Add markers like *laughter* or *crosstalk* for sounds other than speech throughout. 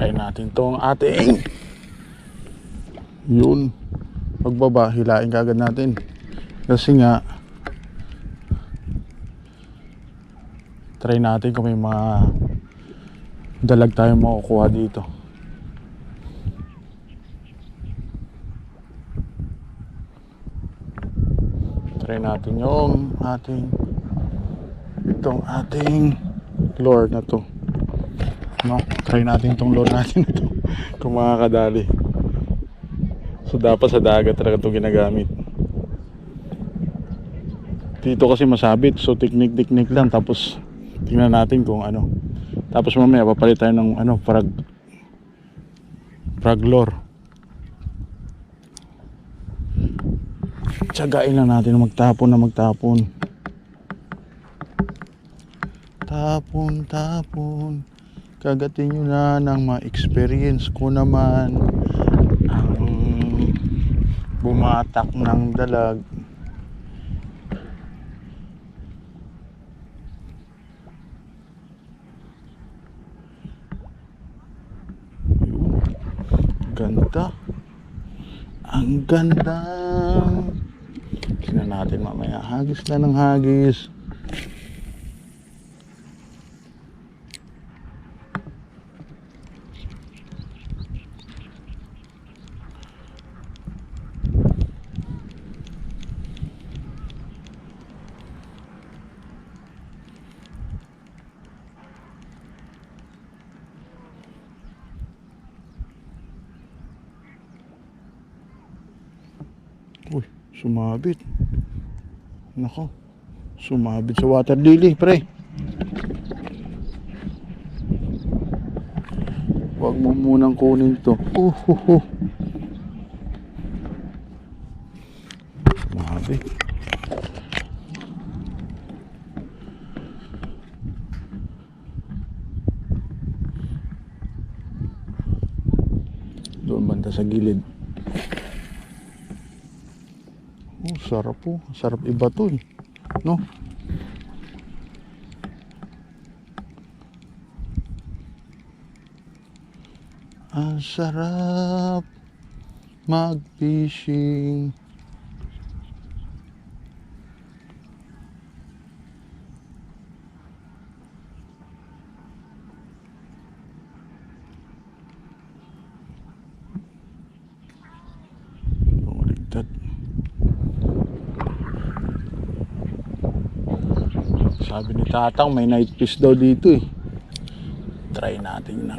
Try natin tong ating yun. Pagbaba hilain kagad natin. Kasi nga try natin kung may mga dalag tayo makukuha dito. Try natin yung ating itong ating lure na to no? Try natin tong lure natin ito kung makakadali. So dapat sa dagat talaga ito ginagamit. Dito kasi masabit. So technique technique lang. Tapos tingnan natin kung ano. Tapos mamaya papalit tayo ng ano frag frag lure tsagain lang natin. Na magtapon na magtapon. Tapon tapon kagatin nyo na ng ma-experience ko naman. Ang bumatak ng dalag. Ganda. Ang ganda. Tingnan natin mamaya. Hagis na ng hagis sumabit. Nako. Sumabit sa water lily, pre. Huwag mo munang kunin to. Uhuhu. Sumabit. Doon banda sa gilid. Oh, sarap po. Sarap iba to eh. No? Ang sarap mag-fishing. Bumaliktad. Sabi ni Tatang may night fish daw dito eh. Try natin na.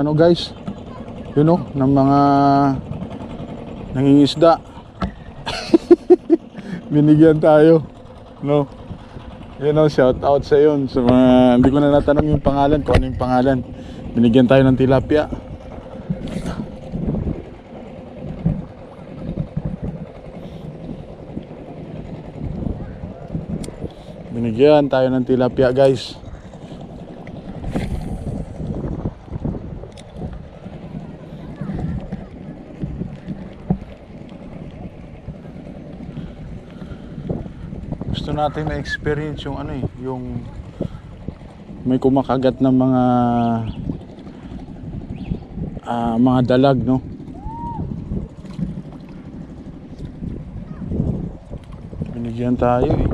Ano guys? You know ng mga nangingisda. *laughs* Binigyan tayo no? You know shout out sa yun. Sa mga hindi ko na natanong yung pangalan kung ano yung pangalan. Binigyan tayo ng tilapia. Binigyan tayo ng tilapia guys gusto natin na-experience yung ano eh, yung may kumakagat ng mga ah, mga dalag, no? Binigyan tayo eh.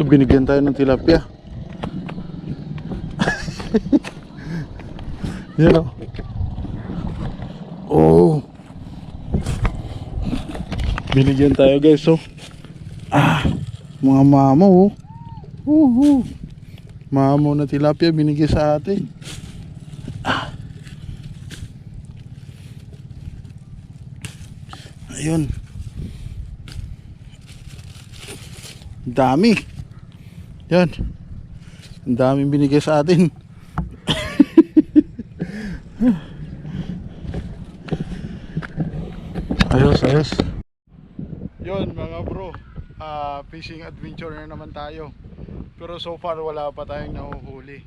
Ito, binigyan tayo ng tilapia. *laughs* Yan o. Oh. Binigyan tayo guys, so. Ah, mga mamo, oh. Uhu. Mamo na tilapia binigay sa atin. Ah. Ayun. Dami. Yan. Ang daming binigay sa atin. *laughs* ayos, ayos. Yun mga bro. ah fishing adventure na naman tayo. Pero so far wala pa tayong nahuhuli.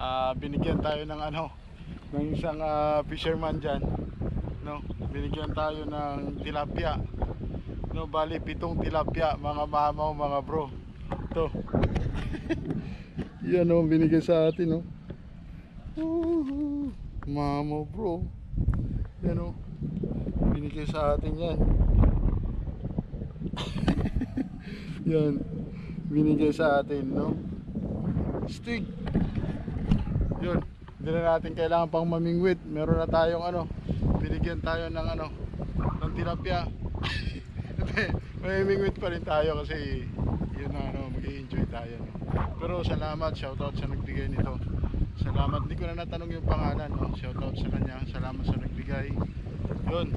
Ah binigyan tayo ng ano ng isang ah, fisherman diyan. No, binigyan tayo ng tilapia. No, bali pitong tilapia mga mamaw mga bro. To. *laughs* Yan oh, binigay sa atin oh. Woohoo. Mamaw bro. Yan oh. Binigay sa atin yan. *laughs* yan. Binigay sa atin, no? Stig. Yun. Hindi na natin kailangan pang mamingwit. Meron na tayong ano. Binigyan tayo ng ano. Ng tilapia. *laughs* Hindi. Mamimingwit pa rin tayo kasi yun na ano. Mag-enjoy tayo. No? Pero salamat. Shoutout sa nagbigay nito. Salamat. Hindi ko na natanong yung pangalan. No? Shoutout sa kanya. Salamat sa nagbigay. Yun.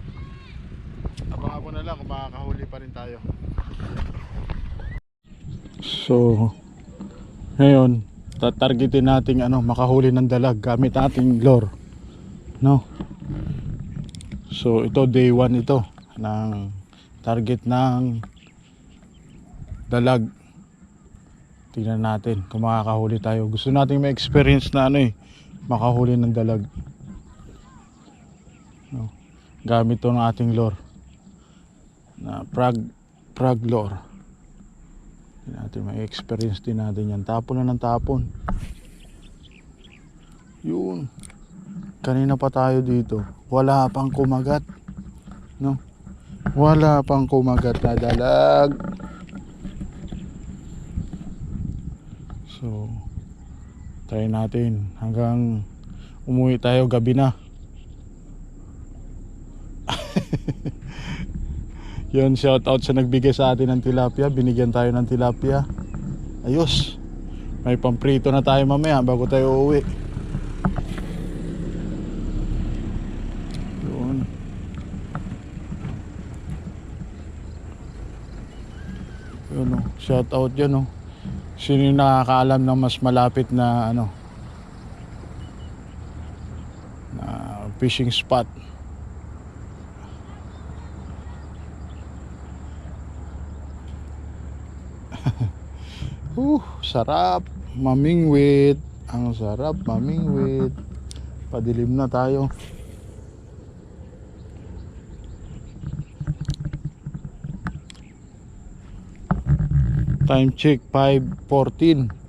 Abang-abang na lang kung makakahuli pa rin tayo. So, ngayon, tatargetin natin ano, makahuli ng dalag gamit ating lure. No? So, ito day 1 ito ng target ng dalag. Tingnan natin kung makakahuli tayo. Gusto nating may experience na ano eh, makahuli ng dalag. No? Gamit to ng ating lure na prag prag lore. Hindi natin may experience din natin yan. Tapon na ng tapon. Yun. Kanina pa tayo dito. Wala pang kumagat. No. Wala pang kumagat na dalag so try natin hanggang umuwi tayo gabi na *laughs* Yun, shout out sa nagbigay sa atin ng tilapia. Binigyan tayo ng tilapia. Ayos. May pamprito na tayo mamaya bago tayo uuwi. Yun. Yun oh. Shout out yan oh. Sino yung nakakaalam ng mas malapit na ano na fishing spot. *laughs* Uh, sarap mamingwit. Ang sarap mamingwit. Padilim na tayo. Time check 5:14.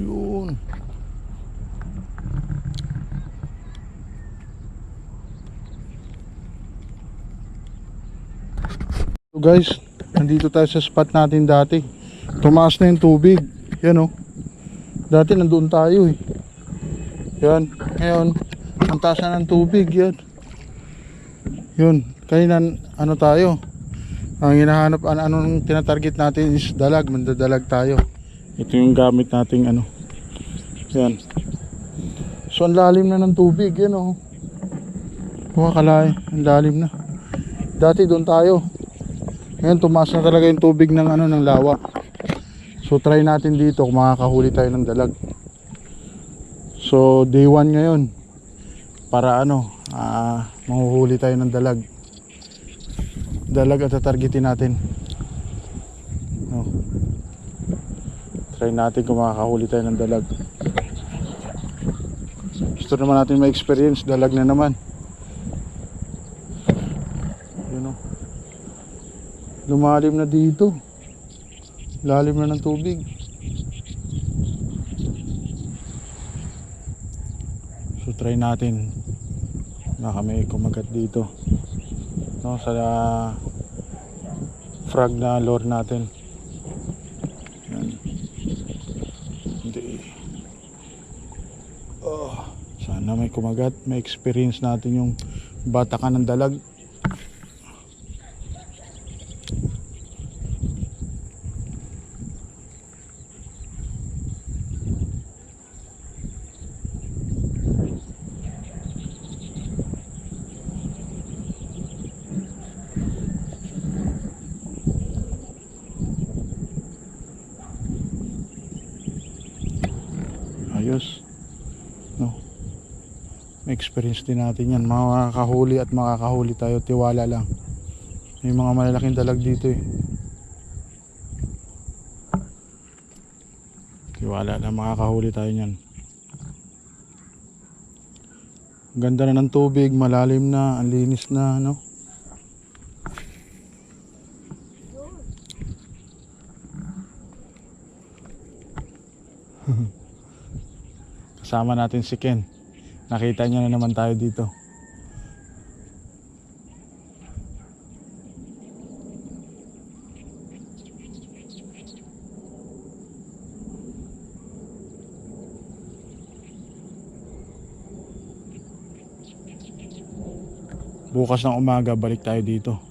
Yun. So guys, nandito tayo sa spot natin dati. Tumaas na yung tubig. Yan oh. Dati nandoon tayo eh. Yan. Ngayon, ang taas na ng tubig. Yan. Yun. Kanina, ano tayo? Ang hinahanap, ano, anong tinatarget natin is dalag. Mandadalag tayo. Ito yung gamit nating ano. Yan. So ang lalim na ng tubig, yan oh. Huwag kalay, ang lalim na. Dati doon tayo. Ngayon tumaas na talaga yung tubig ng ano ng lawa. So try natin dito kung makakahuli tayo ng dalag. So day 1 ngayon. Para ano, ah, mahuhuli tayo ng dalag. dalag at tatargetin natin. Try natin kung makakahuli tayo ng dalag. Gusto naman natin ma-experience, dalag na naman. Yun o. Lumalim na dito. Lalim na ng tubig. So try natin. Baka may kumagat dito. No, sa frog na lure natin. Yan. Hindi. Oh, sana kumagat. May experience natin yung batakan ng dalag. Ayos. No. May experience din natin yan. Makakahuli at makakahuli tayo. Tiwala lang. May mga malalaking dalag dito eh. Tiwala lang makakahuli tayo niyan. Ganda na ng tubig, malalim na, ang linis na, no? *laughs* Kasama natin si Ken. Nakita niya na naman tayo dito. Bukas ng umaga balik tayo dito.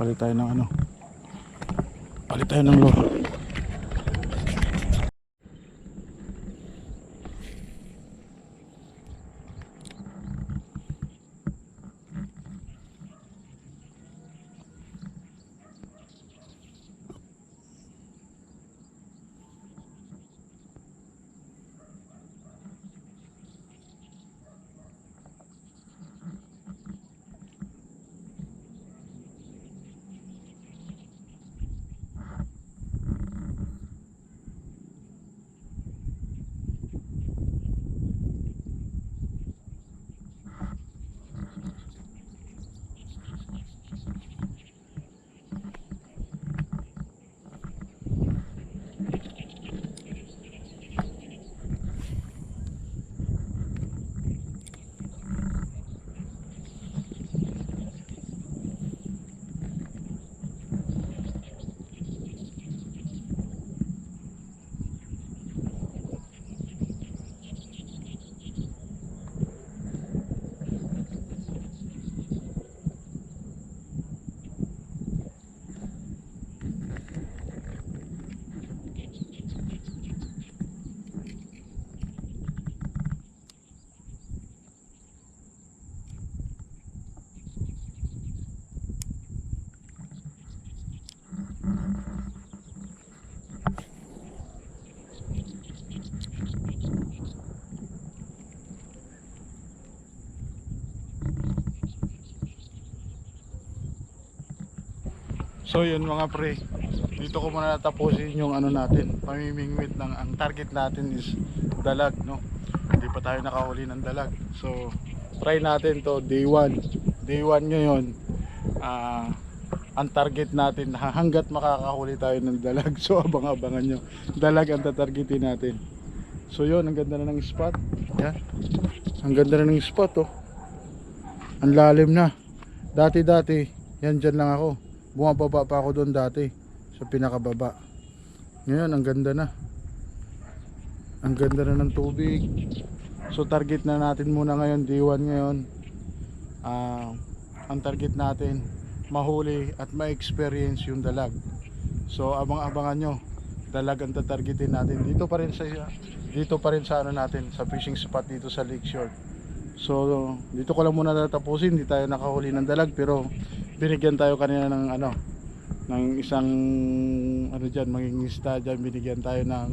Palit tayo ng ano. Palit tayo ng lure. So yun mga pre, dito ko muna natapusin yung ano natin, pamimingwit ng ang target natin is dalag, no. Hindi pa tayo nakahuli ng dalag. So try natin to day 1. Day 1 ngayon. Ah ang target natin hanggat makakahuli tayo ng dalag. *laughs* So abang-abangan nyo. Dalag ang tatargetin natin. So yun, ang ganda na ng spot. Yan. Ang ganda na ng spot oh. Ang lalim na. Dati-dati, yan dyan lang ako. Bumababa pa ako doon dati. Sa pinakababa. Ngayon, ang ganda na. Ang ganda na ng tubig. So target na natin muna ngayon, D1 ngayon. Ah, ang target natin, mahuli at ma-experience yung dalag. So abang-abangan nyo, dalag ang tatargetin natin. Dito pa rin sa dito pa rin sa ano natin, sa fishing spot dito sa Lakeshore. So dito ko lang muna tatapusin, hindi tayo nakahuli ng dalag pero binigyan tayo kanina ng ano ng isang ano diyan, mangingisda diyan binigyan tayo ng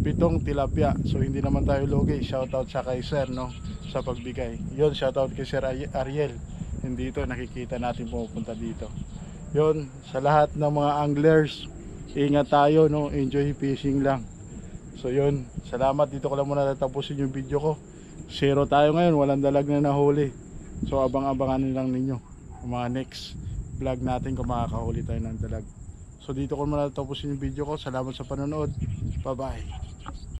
pitong tilapia. So hindi naman tayo logi. Shoutout sa kay Sir no sa pagbigay. Yon shoutout kay Sir Ariel. Hindi ito nakikita natin pumupunta dito. Yon sa lahat ng mga anglers, ingat tayo no, enjoy fishing lang. So yun, salamat dito ko lang muna tatapusin yung video ko. Zero tayo ngayon, walang dalag na nahuli. So abang-abangan lang ninyo yung mga next vlog natin kung makakahuli tayo ng dalag. So dito ko muna tatapusin yung video ko. Salamat sa panonood. Bye bye.